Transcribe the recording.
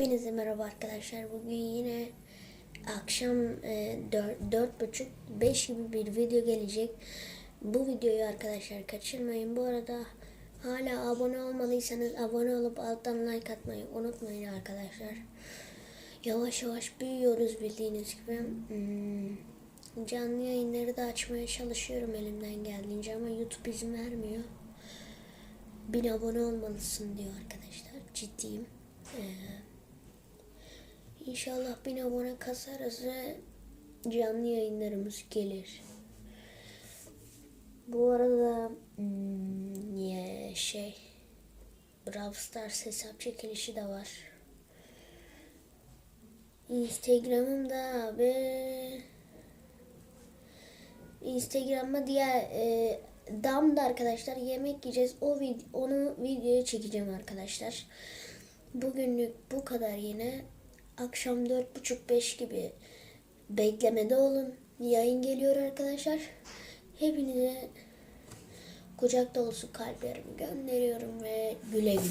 Hepinize merhaba arkadaşlar. Bugün yine akşam e, dört, dört buçuk beş gibi bir video gelecek. Bu videoyu arkadaşlar kaçırmayın. Bu arada hala abone olmadıysanız abone olup alttan like atmayı unutmayın arkadaşlar. Yavaş yavaş büyüyoruz bildiğiniz gibi. Hmm, canlı yayınları da açmaya çalışıyorum elimden geldiğince ama YouTube izin vermiyor. Bin abone olmalısın diyor arkadaşlar. Ciddiyim. Ee, İnşallah bin abone kasarız ve canlı yayınlarımız gelir. Bu arada hmm, şey Brawl Stars hesap çekilişi de var. Instagram'ımda abi Instagram'da diğer e, Dam'da arkadaşlar yemek yiyeceğiz. O vid onu videoya çekeceğim arkadaşlar. Bugünlük bu kadar yine. Akşam dört buçuk beş gibi beklemede olun. Yayın geliyor arkadaşlar. Hepinize kucak dolusu kalplerimi gönderiyorum ve güle güle.